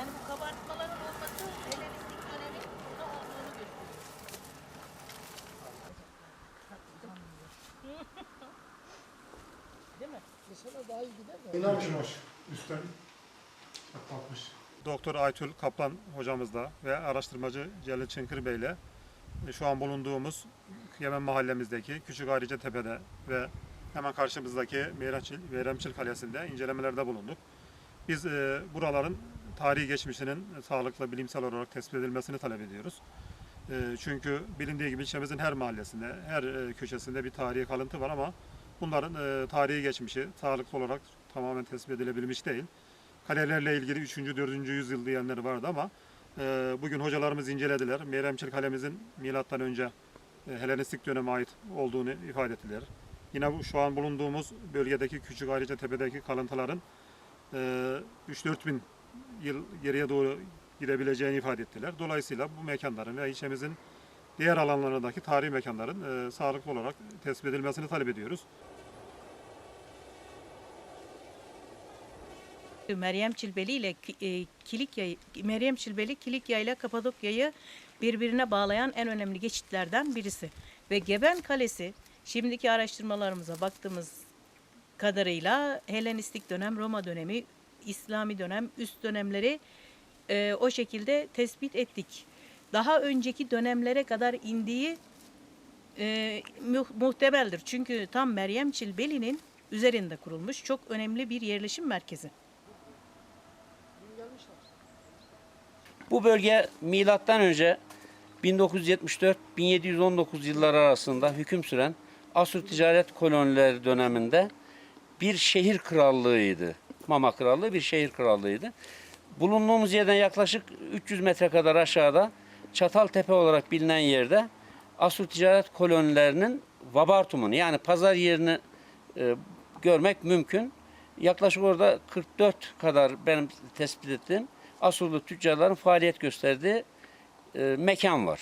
Yani bu kabartmaların olması Helenistik dönemin burada olduğunu gösteriyor. Değil mi? Dışarı daha iyi gider mi? İnanmışmış üstten. Bakmış. Doktor Aytül Kaplan hocamızla ve araştırmacı Celil Çınkır Bey ile e, şu an bulunduğumuz Yemen mahallemizdeki Küçük Arice Tepe'de ve hemen karşımızdaki Meyremçil, Meyremçil Kalesi'nde incelemelerde bulunduk. Biz e, buraların tarihi geçmişinin sağlıklı bilimsel olarak tespit edilmesini talep ediyoruz. E, çünkü bilindiği gibi ilçemizin her mahallesinde, her e, köşesinde bir tarihi kalıntı var ama bunların e, tarihi geçmişi sağlıklı olarak tamamen tespit edilebilmiş değil. Kalelerle ilgili 3. 4. yüzyıl diyenler vardı ama e, bugün hocalarımız incelediler. Meyremçil kalemizin milattan önce Helenistik döneme ait olduğunu ifade ettiler. Yine bu, şu an bulunduğumuz bölgedeki Küçük Ayrıca Tepe'deki kalıntıların e, 3-4 bin yıl geriye doğru gidebileceğini ifade ettiler. Dolayısıyla bu mekanların ve ilçemizin diğer alanlarındaki tarihi mekanların e, sağlıklı olarak tespit edilmesini talep ediyoruz. Meryem Çilbeli ile e, Kilikya, Meryem Çilbeli Kilikya ile Kapadokya'yı birbirine bağlayan en önemli geçitlerden birisi. Ve Geben Kalesi şimdiki araştırmalarımıza baktığımız kadarıyla Helenistik dönem, Roma dönemi, İslami dönem, üst dönemleri e, o şekilde tespit ettik. Daha önceki dönemlere kadar indiği e, mu- muhtemeldir. Çünkü tam Meryem Çilbeli'nin üzerinde kurulmuş çok önemli bir yerleşim merkezi. Bu bölge milattan önce 1974-1719 yılları arasında hüküm süren Asur ticaret kolonileri döneminde bir şehir krallığıydı. Mama Krallığı bir şehir krallığıydı. Bulunduğumuz yerden yaklaşık 300 metre kadar aşağıda Çataltepe olarak bilinen yerde Asur ticaret kolonilerinin Vabartum'unu yani pazar yerini e, görmek mümkün. Yaklaşık orada 44 kadar benim tespit ettiğim Asurlu tüccarların faaliyet gösterdiği e, mekan var.